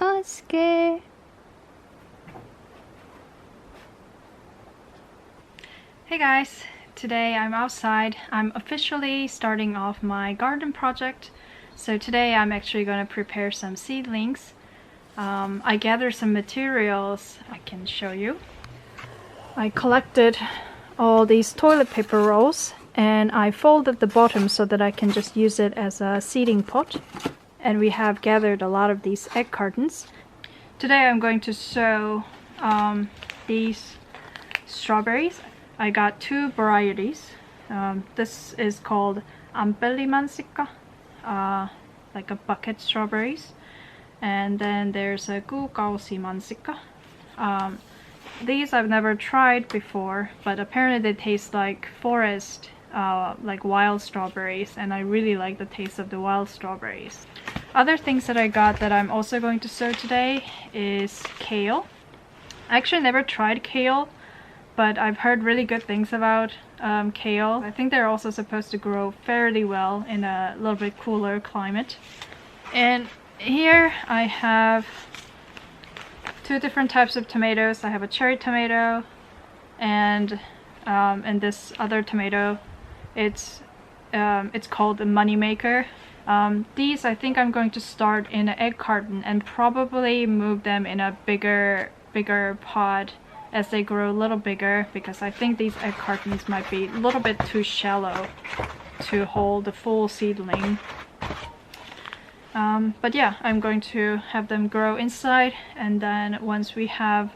Oscar. Hey guys, today I'm outside. I'm officially starting off my garden project. So today I'm actually going to prepare some seedlings. Um, I gathered some materials I can show you. I collected all these toilet paper rolls and I folded the bottom so that I can just use it as a seeding pot. And we have gathered a lot of these egg cartons. Today I'm going to sow um, these strawberries. I got two varieties. Um, this is called Ampelimansikka, uh, like a bucket strawberries. And then there's a Kuukausi mansikka. Um, these I've never tried before, but apparently they taste like forest uh, like wild strawberries and I really like the taste of the wild strawberries. Other things that I got that I'm also going to sow today is kale. I actually never tried kale but I've heard really good things about um, kale. I think they're also supposed to grow fairly well in a little bit cooler climate. And here I have two different types of tomatoes. I have a cherry tomato and um, and this other tomato it's um, it's called the Moneymaker. Um, these I think I'm going to start in an egg carton and probably move them in a bigger bigger pot as they grow a little bigger because I think these egg cartons might be a little bit too shallow to hold the full seedling. Um, but yeah, I'm going to have them grow inside and then once we have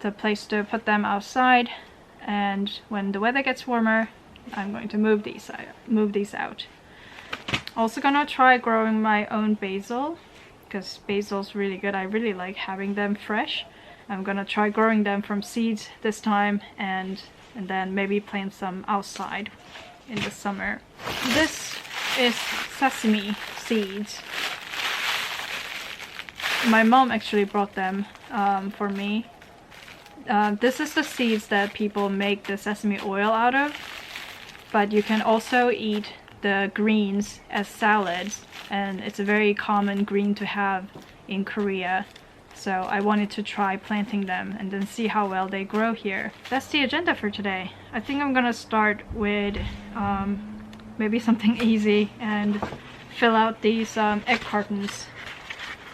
the place to put them outside and when the weather gets warmer I'm going to move these move these out. Also gonna try growing my own basil because basil's really good. I really like having them fresh. I'm gonna try growing them from seeds this time and and then maybe plant some outside in the summer. This is sesame seeds. My mom actually brought them um, for me. Uh, this is the seeds that people make the sesame oil out of but you can also eat the greens as salads and it's a very common green to have in Korea so I wanted to try planting them and then see how well they grow here. That's the agenda for today. I think I'm gonna start with um, maybe something easy and fill out these um, egg cartons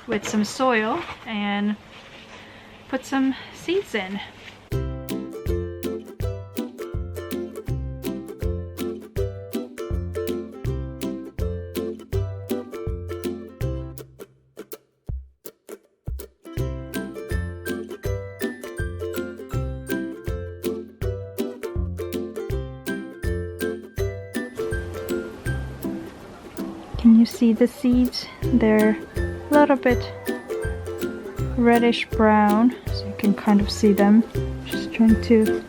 with some soil and put some seeds in. Can you see the seeds? They're a little bit reddish brown, so you can kind of see them. Just trying to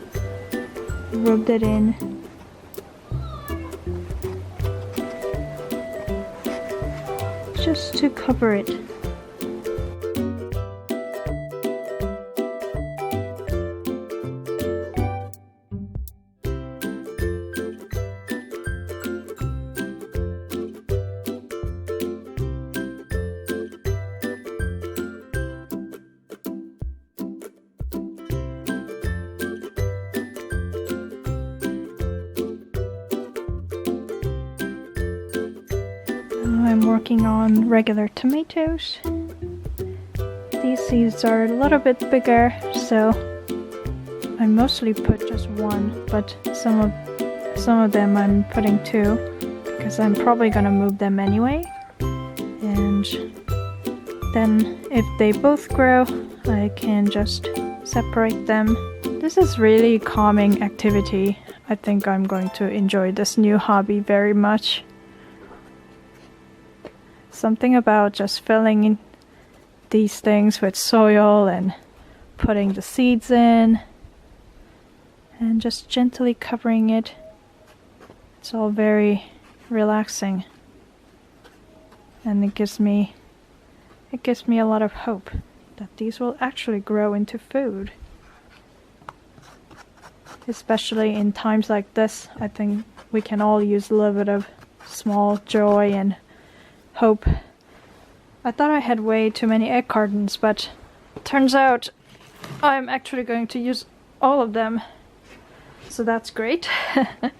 rub that in. Just to cover it. I'm working on regular tomatoes. These seeds are a little bit bigger, so I mostly put just one, but some of some of them I'm putting two because I'm probably gonna move them anyway. And then if they both grow, I can just separate them. This is really calming activity. I think I'm going to enjoy this new hobby very much something about just filling these things with soil and putting the seeds in and just gently covering it. It's all very relaxing and it gives me it gives me a lot of hope that these will actually grow into food. Especially in times like this, I think we can all use a little bit of small joy and hope I thought I had way too many egg cartons, but turns out I'm actually going to use all of them. So that's great. I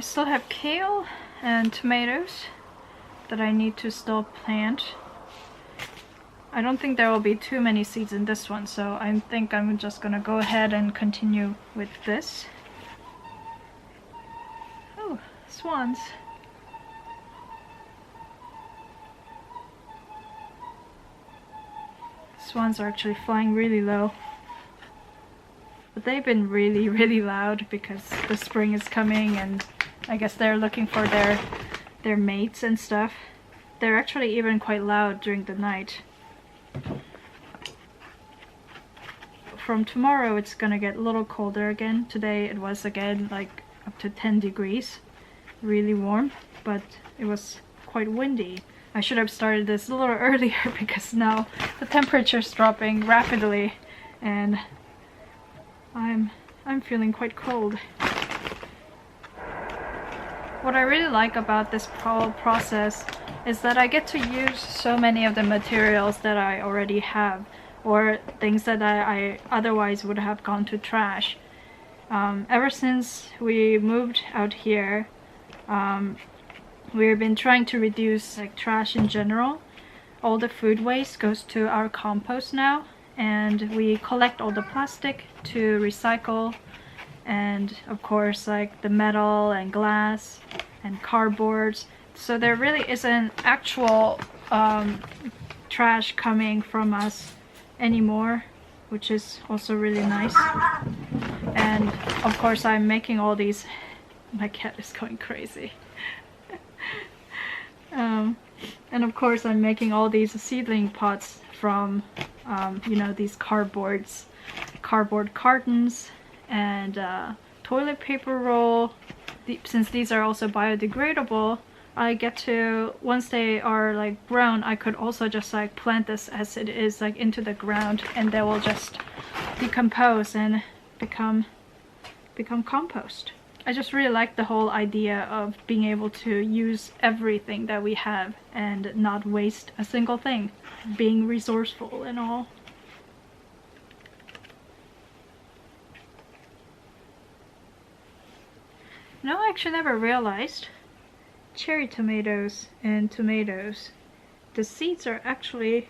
still have kale and tomatoes that I need to still plant. I don't think there will be too many seeds in this one, so I think I'm just gonna go ahead and continue with this. Swans. Swans are actually flying really low. But they've been really, really loud because the spring is coming and I guess they're looking for their their mates and stuff. They're actually even quite loud during the night. From tomorrow it's gonna get a little colder again. Today it was again like up to 10 degrees. Really warm, but it was quite windy. I should have started this a little earlier because now the temperature is dropping rapidly and I'm I'm feeling quite cold. What I really like about this whole process is that I get to use so many of the materials that I already have or things that I, I otherwise would have gone to trash. Um, ever since we moved out here, um, we've been trying to reduce like trash in general. All the food waste goes to our compost now and we collect all the plastic to recycle. And of course like the metal and glass and cardboards. So there really isn't actual um, trash coming from us anymore which is also really nice. And of course I'm making all these my cat is going crazy um, and of course I'm making all these seedling pots from um, you know these cardboards cardboard cartons and uh, toilet paper roll. Since these are also biodegradable, I get to, once they are like grown, I could also just like plant this as it is like into the ground and they will just decompose and become become compost. I just really like the whole idea of being able to use everything that we have and not waste a single thing. Being resourceful and all. No, I actually never realized cherry tomatoes and tomatoes. The seeds are actually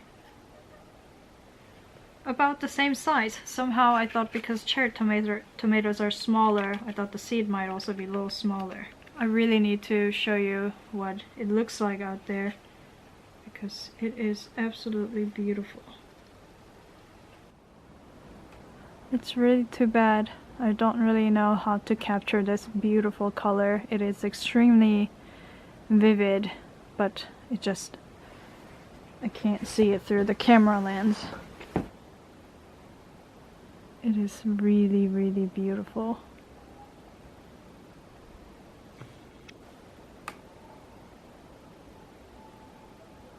about the same size. Somehow I thought because cherry tomato tomatoes are smaller, I thought the seed might also be a little smaller. I really need to show you what it looks like out there because it is absolutely beautiful. It's really too bad I don't really know how to capture this beautiful color. It is extremely vivid, but it just, I can't see it through the camera lens. It is really, really beautiful.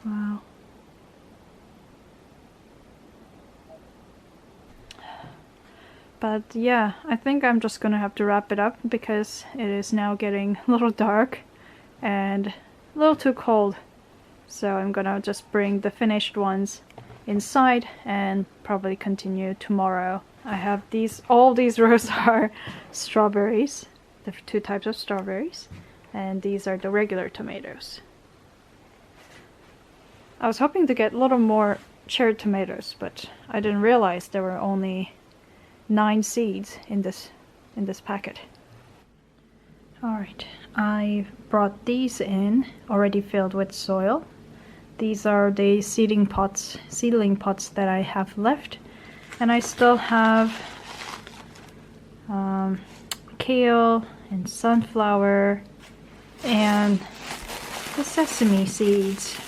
Wow. But yeah, I think I'm just gonna have to wrap it up because it is now getting a little dark and a little too cold. So I'm gonna just bring the finished ones inside and probably continue tomorrow. I have these, all these rows are strawberries, the two types of strawberries, and these are the regular tomatoes. I was hoping to get a little more cherry tomatoes, but I didn't realize there were only nine seeds in this in this packet. Alright, I brought these in already filled with soil. These are the seeding pots, seedling pots that I have left. And I still have um, kale and sunflower and the sesame seeds.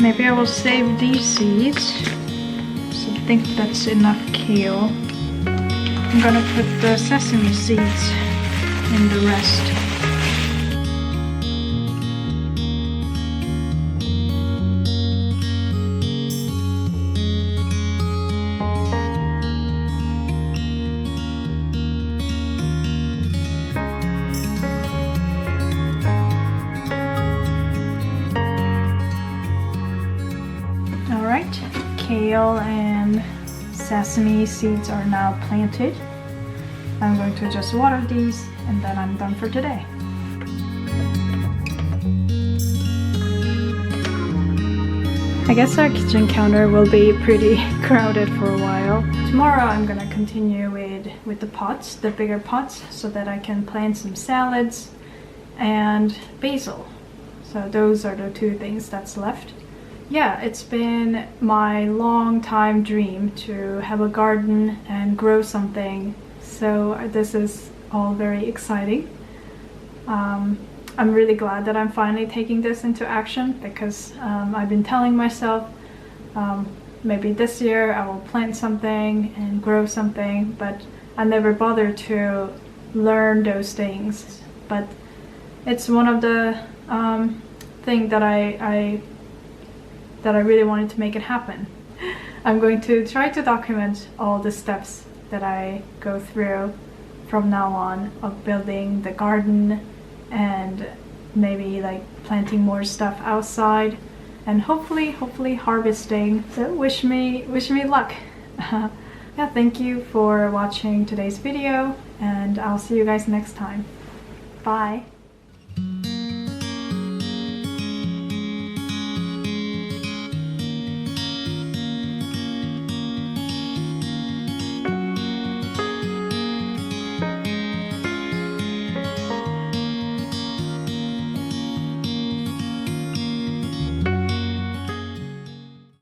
Maybe I will save these seeds. So I think that's enough kale. I'm gonna put the sesame seeds in the rest. kale and sesame seeds are now planted. I'm going to just water these and then I'm done for today. I guess our kitchen counter will be pretty crowded for a while. Tomorrow I'm gonna continue with, with the pots, the bigger pots, so that I can plant some salads and basil. So those are the two things that's left. Yeah, it's been my long time dream to have a garden and grow something. So this is all very exciting. Um, I'm really glad that I'm finally taking this into action because um, I've been telling myself um, maybe this year I will plant something and grow something, but I never bothered to learn those things. But it's one of the um, thing that I, I that I really wanted to make it happen. I'm going to try to document all the steps that I go through from now on of building the garden and maybe like planting more stuff outside and hopefully hopefully harvesting. So wish me wish me luck. Yeah thank you for watching today's video and I'll see you guys next time. Bye